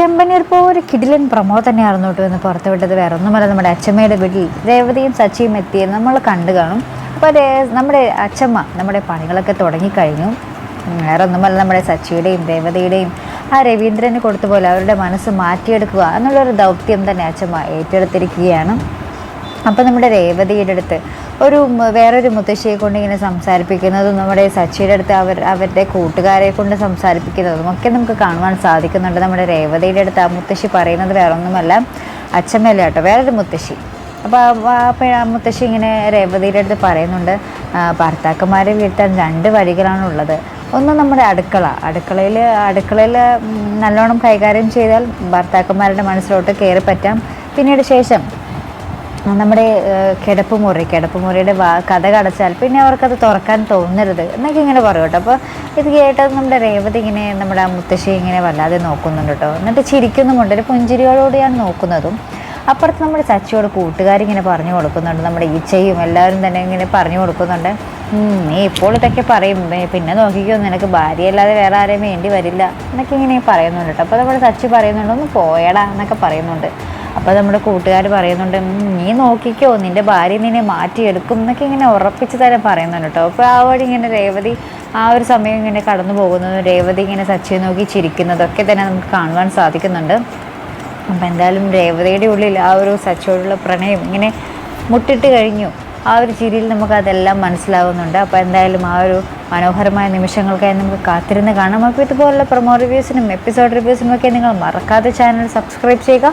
ചെമ്പനീർ പോ ഒരു കിടിലൻ പ്രമോ തന്നെയായിരുന്നു കേട്ടോ എന്ന് പുറത്തുവിട്ടത്. വേറെ ഒന്നുമല്ല നമ്മുടെ അച്ഛമ്മയുടെ വീട്ടിൽ രേവതിയും സച്ചിയും എത്തിയെന്ന് നമ്മൾ കണ്ടു കാണും. അപ്പോൾ നമ്മുടെ അച്ഛമ്മ നമ്മുടെ പണികളൊക്കെ തുടങ്ങിക്കഴിഞ്ഞു. വേറെ ഒന്നുമല്ല നമ്മുടെ സച്ചിയുടെയും രേവതിയുടെയും ആ രവീന്ദ്രന് കൊടുത്ത പോലെ അവരുടെ മനസ്സ് മാറ്റിയെടുക്കുക എന്നുള്ളൊരു ദൗത്യം തന്നെ അച്ഛമ്മ ഏറ്റെടുത്തിരിക്കുകയാണ്. അപ്പോൾ നമ്മുടെ രേവതിയുടെ അടുത്ത് ഒരു വേറൊരു മുത്തശ്ശിയെ കൊണ്ട് ഇങ്ങനെ സംസാരിപ്പിക്കുന്നതും നമ്മുടെ സച്ചിയുടെ അടുത്ത് അവർ അവരുടെ കൂട്ടുകാരെ കൊണ്ട് സംസാരിപ്പിക്കുന്നതും ഒക്കെ നമുക്ക് കാണുവാൻ സാധിക്കുന്നുണ്ട്. നമ്മുടെ രേവതിയുടെ അടുത്ത് ആ മുത്തശ്ശി പറയുന്നത് വേറെ ഒന്നുമല്ല അച്ഛമ്മയല്ല കേട്ടോ? വേറൊരു മുത്തശ്ശി. അപ്പോൾ ആ മുത്തശ്ശി ഇങ്ങനെ രേവതിയുടെ അടുത്ത് പറയുന്നുണ്ട് ഭർത്താക്കന്മാരെ വീഴ്ത്താൻ രണ്ട് വഴികളാണ് ഉള്ളത്. ഒന്ന് നമ്മുടെ അടുക്കള. അടുക്കളയിൽ അടുക്കളയിൽ നല്ലോണം കൈകാര്യം ചെയ്താൽ ഭർത്താക്കന്മാരുടെ മനസ്സിലോട്ട് കയറി പറ്റാം. പിന്നീട് ശേഷം നമ്മുടെ കിടപ്പുമുറി കിടപ്പുമുറിയുടെ വാ കഥ കടച്ചാൽ പിന്നെ അവർക്കത് തുറക്കാൻ തോന്നരുത് എന്നൊക്കെ ഇങ്ങനെ പറയും കേട്ടോ. അപ്പോൾ ഇത് കേട്ടത് നമ്മുടെ രേവതി ഇങ്ങനെ നമ്മുടെ ആ മുത്തശ്ശി ഇങ്ങനെ വല്ലാതെ നോക്കുന്നുണ്ട് കേട്ടോ. എന്നിട്ട് ചിരിക്കുന്നുമുണ്ട് ഒരു പുഞ്ചിരിയോടുകൂടിയാണ് നോക്കുന്നതും. അപ്പുറത്ത് നമ്മുടെ ചച്ചിയോട് കൂട്ടുകാരിങ്ങനെ പറഞ്ഞു കൊടുക്കുന്നുണ്ട്. നമ്മുടെ ഈച്ചയും എല്ലാവരും തന്നെ ഇങ്ങനെ പറഞ്ഞു കൊടുക്കുന്നുണ്ട്. "ഉം, നീ ഇപ്പോൾ ഇതൊക്കെ പറയും. പിന്നെ നോക്കിക്കോ നിനക്ക് ഭാര്യയല്ലാതെ വേറെ ആരെയും വേണ്ടി വരില്ല എന്നൊക്കെ ഇങ്ങനെ പറയുന്നുണ്ട് കേട്ടോ. അപ്പോൾ നമ്മുടെ ചച്ചി പറയുന്നുണ്ട് ഒന്ന് പോയടാ എന്നൊക്കെ പറയുന്നുണ്ട്. അപ്പോൾ നമ്മുടെ കൂട്ടുകാർ പറയുന്നുണ്ട് നീ നോക്കിക്കോ നിന്റെ ഭാര്യ നിന്നെ മാറ്റിയെടുക്കും എന്നൊക്കെ ഇങ്ങനെ ഉറപ്പിച്ച് തന്നെ പറയുന്നുണ്ട് കേട്ടോ. അപ്പോൾ ആ വഴി ഇങ്ങനെ രേവതി ആ ഒരു സമയം ഇങ്ങനെ കടന്നു പോകുന്നതും രേവതി ഇങ്ങനെ സച്ചിയെ നോക്കി ചിരിക്കുന്നതൊക്കെ തന്നെ നമുക്ക് കാണുവാൻ സാധിക്കുന്നുണ്ട്. അപ്പം എന്തായാലും രേവതിയുടെ ഉള്ളിൽ ആ ഒരു സച്ചിയോടുള്ള പ്രണയം ഇങ്ങനെ മുട്ടിട്ട് കഴിഞ്ഞു. ആ ഒരു ചിരിയിൽ നമുക്ക് അതെല്ലാം മനസ്സിലാവുന്നുണ്ട്. അപ്പോൾ എന്തായാലും ആ ഒരു മനോഹരമായ നിമിഷങ്ങൾക്കായി നമുക്ക് കാത്തിരുന്ന് കാണാം. അപ്പോൾ ഇതുപോലുള്ള പ്രൊമോ റിവ്യൂസിനും എപ്പിസോഡ് റിവ്യൂസിനും ഒക്കെ നിങ്ങൾ മറക്കാതെ ചാനൽ സബ്സ്ക്രൈബ് ചെയ്യുക.